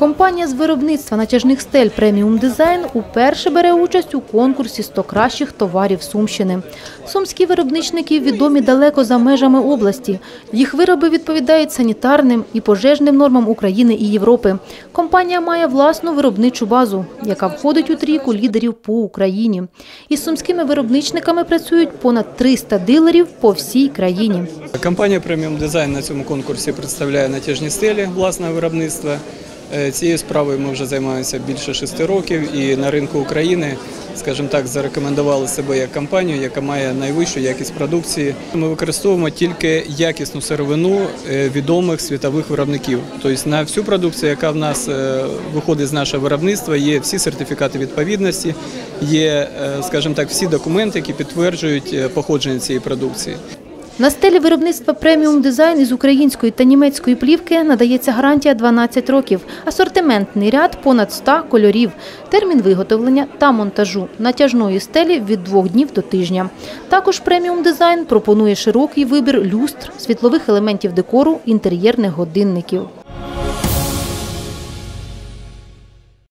Компанія з виробництва натяжних стель преміум дизайн уперше бере участь у конкурсі «100 кращих товарів Сумщини. Сумські виробничники відомі далеко за межами області. Їх вироби відповідають санітарним і пожежним нормам України і Європи. Компанія має власну виробничу базу, яка входить у трійку лідерів по Україні. Із сумськими виробничниками працюють понад 300 дилерів по всій країні. Компанія Преміум Дизайн на цьому конкурсі представляє натяжні стелі власного виробництва. Е, Цією справою ми вже займаємося більше шести років і на ринку України, скажімо так, зарекомендували себе як компанію, яка має найвищу якість продукції. Ми використовуємо тільки якісну сировину е, відомих світових виробників. Тобто на всю продукцію, яка в нас е, виходить з нашого виробництва, є всі сертифікати відповідності, є, скажімо так, всі документи, які підтверджують походження цієї продукції. На стелі виробництва преміум дизайн із української та німецької плівки надається гарантія 12 років, асортиментний ряд понад 100 кольорів, термін виготовлення та монтажу натяжної стелі від двох днів до тижня. Також преміум дизайн пропонує широкий вибір люстр, світлових елементів декору, інтер'єрних годинників.